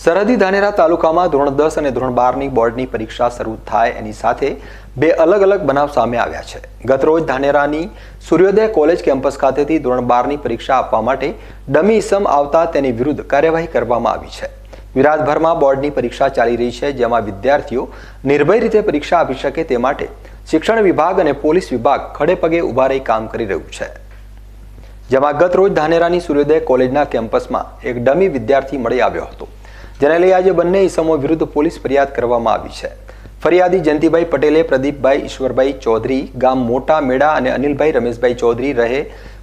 સરહદી ધાનેરા તાલુકામાં ધોરણ દસ અને ધોરણ બારની બોર્ડની પરીક્ષા શરૂ થાય એની સાથે બે અલગ અલગ બનાવ સામે આવ્યા છે. ગતરોજ ધાનેરાની સૂર્યોદય કોલેજ કેમ્પસ ખાતેથી ધોરણ બારની પરીક્ષા આપવા માટે ડમી ઇસમ આવતા તેની વિરુદ્ધ કાર્યવાહી કરવામાં આવી છે. વિરાટભરમાં બોર્ડની પરીક્ષા ચાલી રહી છે, જેમાં વિદ્યાર્થીઓ નિર્ભય રીતે પરીક્ષા આપી શકે તે માટે શિક્ષણ વિભાગ અને પોલીસ વિભાગ ખડે પગે ઊભા રહી કામ કરી રહ્યું છે. જેમાં ગત રોજ ધાનેરાની સૂર્યોદય કોલેજના કેમ્પસમાં એક ડમી વિદ્યાર્થી મળી આવ્યો હતો. જેને લઈ આજે બંને ઇસમો વિરુદ્ધ પોલીસ ફરિયાદ કરવામાં આવી છે. ફરિયાદી જયંતિભાઈ પટેલે પ્રદીપભાઈ ઈશ્વરભાઈ ચૌધરી, ગામ મોટા મેડા અને અનિલભાઈ રમેશભાઈ ચૌધરી રહે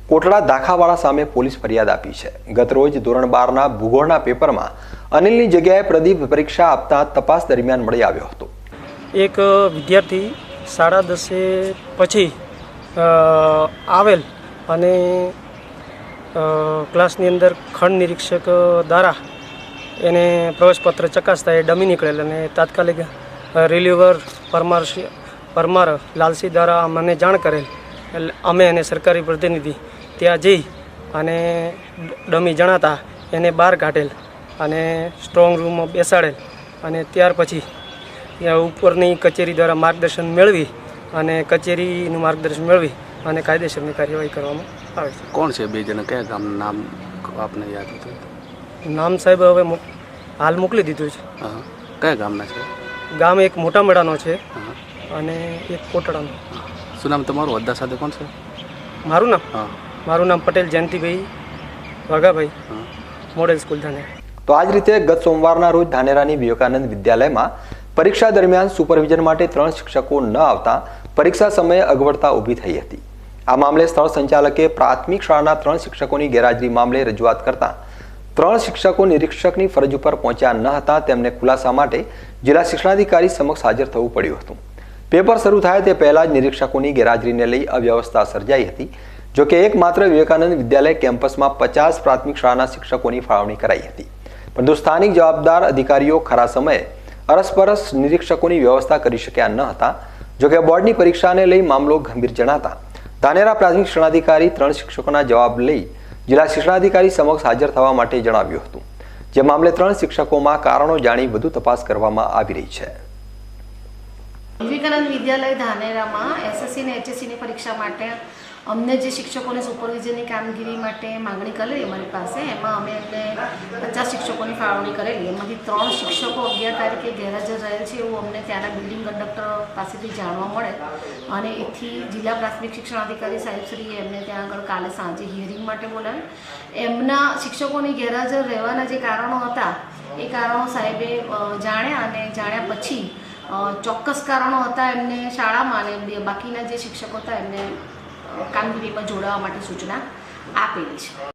કોટડા દાખાવાળા સામે પોલીસ ફરિયાદ આપી છે. ગતરોજ ધોરણ બારના ભૂગોળના પેપરમાં અનિલની જગ્યાએ પ્રદીપ પરીક્ષા આપતા તપાસ દરમિયાન મળી આવ્યો હતો. એક વિદ્યાર્થી સાડા દસે પછી આવેલ અને ક્લાસની અંદર ખંડ નિરીક્ષક દ્વારા એને પ્રવેશપત્ર ચકાસતા એ ડમી નીકળેલ અને તાત્કાલિક રિલીવર પરમાર પરમાર લાલસી દ્વારા મને જાણ કરેલ. એટલે અમે અને સરકારી પ્રતિનિધિ ત્યાં જઈ અને ડમી જણાતા એને બહાર કાઢેલ અને સ્ટ્રોંગ રૂમમાં બેસાડેલ અને ત્યાર પછી ઉપરની કચેરી દ્વારા માર્ગદર્શન મેળવી અને કચેરીનું માર્ગદર્શન મેળવી અને કાયદેસરની કાર્યવાહી કરવામાં આવે છે. કોણ છે બે જણા? કયા ગામનું નામ આપને યાદ હતું નામ સાહેબ હવે હાલ મોકલી દીધું છે. હા કયા ગામના છે? ગામ એક મોટા મેળાનો છે અને એક કોટડાનો. શું નામ તમારું? હોદ્દા સાથે કોણ છે? મારું નામ? હા. મારું નામ પટેલ જયંતિભાઈ વાઘાભાઈ હા. Model school Dhanera. તો આ જ રીતે ગત સોમવારના રોજ ધાનેરાની વિવેકાનંદ વિદ્યાલયમાં પરીક્ષા દરમિયાન સુપરવિઝન માટે ત્રણ શિક્ષકો ન આવતા પરીક્ષા સમયે અગવડતા ઊભી થઈ હતી. આ મામલે સ્થળ સંચાલકે પ્રાથમિક શાળાના ત્રણ શિક્ષકોની ગેરહાજરી મામલે રજૂઆત કરતા ત્રણ શિક્ષકો નિરીક્ષકની ફરજ ઉપર પહોંચ્યા ન હતા, તેમને ખુલાસા માટે જિલ્લા શિક્ષણાધિકારી સમક્ષ હાજર થવું પડ્યું હતું. પેપર શરૂ થાય તે પહેલાં જ નિરીક્ષકોની ગેરહાજરીને લઈ અવ્યવસ્થા સર્જાઈ હતી. જોકે એકમાત્ર વિવેકાનંદ વિદ્યાલય કેમ્પસમાં પચાસ પ્રાથમિક શાળાના શિક્ષકોની ફાળવણી કરાઈ હતી. પરંતુ સ્થાનિક જવાબદાર અધિકારીઓ ખરા સમયે અરસપરસ નિરીક્ષકોની વ્યવસ્થા કરી શક્યા ન હતા. જો કે બોર્ડની પરીક્ષાને લઈ મામલો ગંભીર જણાતા. ધાનેરા પ્રાથમિક શિક્ષણાધિકારી ત્રણ શિક્ષકોના જવાબ લઈ જિલ્લા શિક્ષણાધિકારી સમક્ષ હાજર થવા માટે જણાવ્યું હતું. જે મામલે ત્રણ શિક્ષકોમાં કારણો જાણી વધુ તપાસ કરવામાં આવી રહી છે. વિવેકાનંદ વિદ્યાલય ધાનેરામાં એસએસસી અને એચએસસીની પરીક્ષા માટે અમને જે શિક્ષકોને સુપરવિઝનની કામગીરી માટે માંગણી કરેલી અમારી પાસે, એમાં અમે એમને પચાસ શિક્ષકોની ફાળવણી કરેલી. એમાંથી ત્રણ શિક્ષકો અગિયાર તારીખે ગેરહાજર રહેલ છે એવું અમને ત્યાંના બિલ્ડિંગ કંડક્ટર પાસેથી જાણવા મળે. અને એથી જિલ્લા પ્રાથમિક શિક્ષણાધિકારી સાહેબશ્રીએ એમને ત્યાં આગળ કાલે સાંજે હિયરિંગ માટે બોલાવે એમના શિક્ષકોની ગેરહાજર રહેવાના જે કારણો હતા, એ કારણો સાહેબે જાણ્યા અને જાણ્યા પછી ચોક્કસ કારણો હતા એમને શાળામાં અને બાકીના જે શિક્ષકો હતા એમને કામગીરીમાં જોડાવા માટે સૂચના આપેલી છે.